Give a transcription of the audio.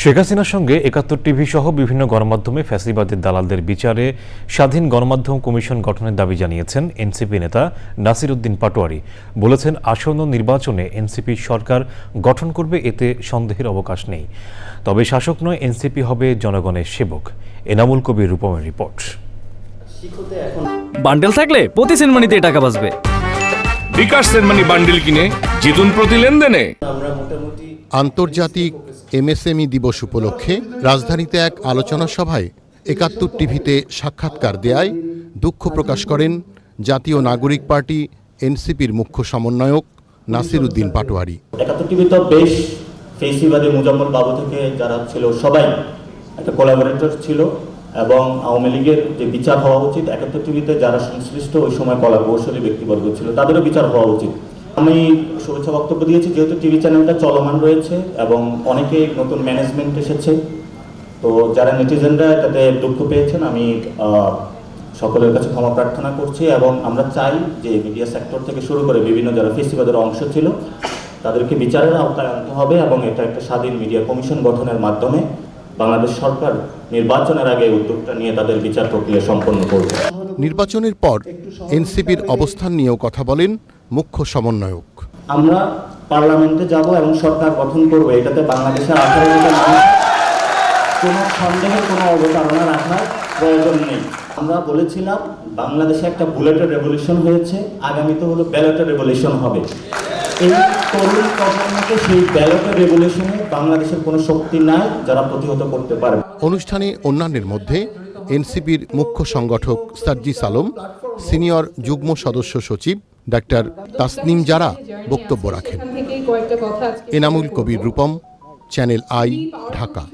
শেখ হাসিনার সঙ্গে একাত্তর টিভি সহ বিভিন্ন গণমাধ্যমে ফ্যাসিবাদের দালালদের বিচারে স্বাধীন গণমাধ্যম কমিশন গঠনের দাবি জানিয়েছেন এনসিপি নেতা নাসির উদ্দিন পাটোয়ারি। বলেছেন আসন্ন নির্বাচনে এনসিপি সরকার গঠন করবে এতে সন্দেহের অবকাশ নেই। তবে শাসক নয় এনসিপি হবে জনগণের সেবক। এনামুল কবির রূপমের রিপোর্ট। বান্ডেল থাকলে প্রতি সেনমানিতে টাকা বাঁচবে। বিকাশ সেনমানি বান্ডিল কিনে জিতুন প্রতি লেনদেনে। আন্তর্জাতিক এমএসএমই দিবস উপলক্ষে রাজধানীতে এক আলোচনা সভায় একাত্তর টিভিতে সাক্ষাৎকার দেয়ায় দুঃখ প্রকাশ করেন জাতীয় নাগরিক পার্টি এনসিপির মুখ্য সমন্বয়ক নাসির উদ্দিন পাটোয়ারি। একাত্তর টিভি তো বেশ ফেসিবাদী মুজাম্মল বাবু থেকে যারা ছিল সবাই একটা কোলাবোরেটর ছিল এবং আওয়ামী লীগের যে বিচার হওয়া উচিত, একাত্তর টিভিতে যারা সংশ্লিষ্ট ওই সময় কলা কৌশলী ব্যক্তিবর্গ ছিল, তাদেরও বিচার হওয়া উচিত। আমি শুভেচ্ছা বক্তব্য দিয়েছি যেহেতু টিভি চ্যানেলটা চলমান রয়েছে এবং অনেকে নতুন ম্যানেজমেন্ট এসেছে তো যারা নেটিজেনরা এটাতে দুঃখ পেয়েছেন আমি সকলের কাছে ক্ষমা প্রার্থনা করছি এবং আমরা চাই যে মিডিয়া সেক্টর থেকে শুরু করে বিভিন্ন যারা ফেস্টিভ্যালের অংশ ছিল তাদেরকে বিচারের আওতায় আনতে হবে এবং এটা একটা স্বাধীন মিডিয়া কমিশন গঠনের মাধ্যমে বাংলাদেশ সরকার নির্বাচনের আগে উদ্যোগটা নিয়ে তাদের বিচার প্রক্রিয়া সম্পন্ন করবে। নির্বাচনের পর এনসিপির অবস্থান নিয়েও কথা বলেন। মুখ্য সমন্বয়ক। আমরা পার্লামেন্টে যাব এবং সরকার গঠন করব। এটাতে বাংলাদেশের আঠারো কোটি মানুষ কোনো সন্দেহের কোনো অবতারণা রাখার প্রয়োজন নেই। আমরা বলেছিলাম বাংলাদেশে একটা বুলেটের রেভলিউশন হয়েছে আগামীতে হলো ব্যালটের রেভলিউশন হবে। এই তরুণ প্রজন্মকে সেই ব্যালটের রেভলিউশনে বাংলাদেশের কোনো শক্তি নাই যারা প্রতিহত করতে পারে অনুষ্ঠানে অন্যান্যের মধ্যে এনসিপির মুখ্য সংগঠক সার্জিস সালম সিনিয়র যুগ্ম সদস্য সচিব ডাক্তার তাসনিম যারা বক্তব্য রাখেন। Enamul Kabir Rupam channel I Dhaka.